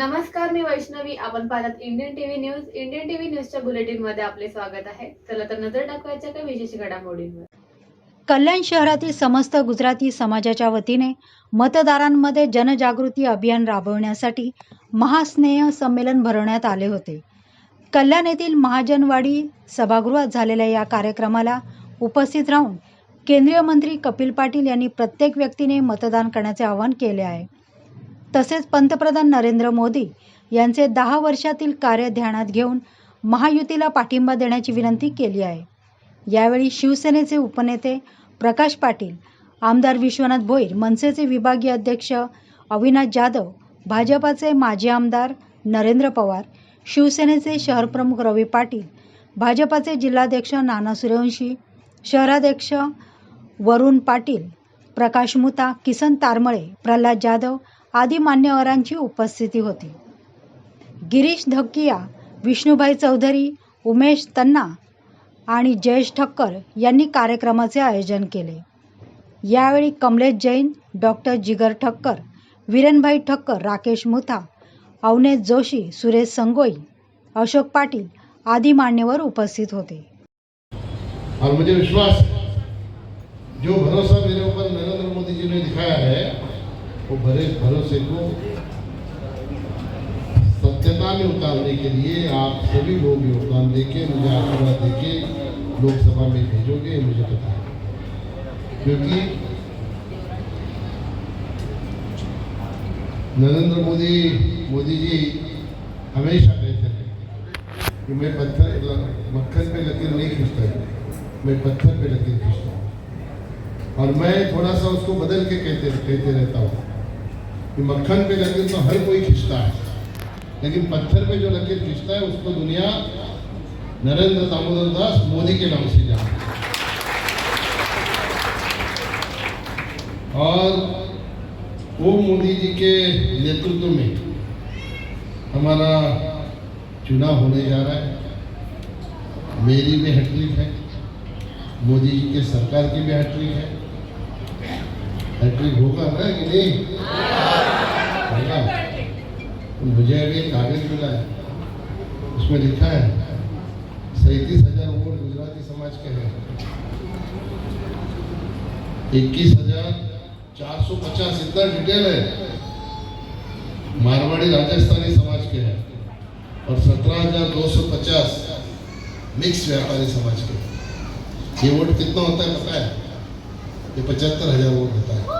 नमस्कार मी वैष्णवी. आपण पाहतात Indian TV news Indian TV न्यूजच्या बुलेटिनमध्ये आपले स्वागत आहे. चला तर नजर टाकवायच्या काही विशेष घडामोडींवर. कल्याण शहरातील समस्त गुजराती समाजाच्या वतीने मतदारांमध्ये जनजागृती अभियान राबवण्यासाठी महास्नेह संमेलन भरवण्यात आले होते. कल्याण येथील महाजनवाडी सभागृहात झालेल्या या कार्यक्रमाला उपस्थित राहून केंद्रीय मंत्री कपिल पाटील यांनी प्रत्येक व्यक्तीने मतदान करण्याचे आवाहन केले आहे. तसेच पंतप्रधान नरेंद्र मोदी यांचे दहा वर्षातील कार्य ध्यानात घेऊन महायुतीला पाठिंबा देण्याची विनंती केली आहे. यावेळी शिवसेनेचे उपनेते प्रकाश पाटील आमदार विश्वनाथ भोईर मनसेचे विभागीय अध्यक्ष अविनाश जाधव भाजपाचे माजी आमदार नरेंद्र पवार शिवसेनेचे शहरप्रमुख रवी पाटील भाजपाचे जिल्हाध्यक्ष नाना सूर्यवंशी शहराध्यक्ष वरुण पाटील प्रकाश मुता किसन तारमळे प्रल्हाद जाधव आदी मान्यवरांची उपस्थिती होती. गिरीश धक्किया विष्णुभाई चौधरी उमेश तन्ना आणि जयेश ठक्कर यांनी कार्यक्रमाचे आयोजन केले. यावेळी कमलेश जैन डॉक्टर जिगर ठक्कर विरनभाई ठक्कर राकेश मुथा अवनेश जोशी सुरेश संगोई अशोक पाटील आदी मान्यवर उपस्थित होते. और मुझे विश्वास जो भरोसा मेरे ऊपर नरेंद्र मोदी जी ने दिखाया है वो भरे भरोसे को सत्यता में उतारने के लिए आप सभी लोग योगदान देके, मुझे आशीर्वाद देके लोकसभा में भेजोगे, मुझे पता है क्योंकि नरेंद्र मोदी मोदी जी हमेशा कहते थे कि मैं पत्थर मक्खन पे लकीर नहीं खींचता मैं पत्थर पे लकीर खींचता हूँ। और मैं थोड़ा सा उसको बदल के कहते कहते रहता हूँ। कि मक्खन पे लकीर तो हर कोई खींचता है। लेकिन पत्थर पे जो लकीर खींचता है, उसको दुनिया नरेंद्र दामोदर दास मोदी के नाम से जानती और वो मोदी जी के नेतृत्व में हमारा चुनाव होने जा रहा है। मेरी भी हैट्रिक है, मोदी जी के सरकार की भी हैट्रिक है। हैट्रिक होगा ना कि नहीं? मुझे अभी एक कागज़ मिला है। उसमें लिखा है, सैंतीस हज़ार वोट गुजराती समाज के हैं। इक्कीस हज़ार चार सौ पचास, इतना डिटेल है। मारवाड़ी राजस्थानी समाज के हैं। और सत्रह हज़ार दो सौ पचास मिक्स व्यापारी समाज के ये वोट कितना होता है पता है? ये पचहत्तर हज़ार वोट होता है।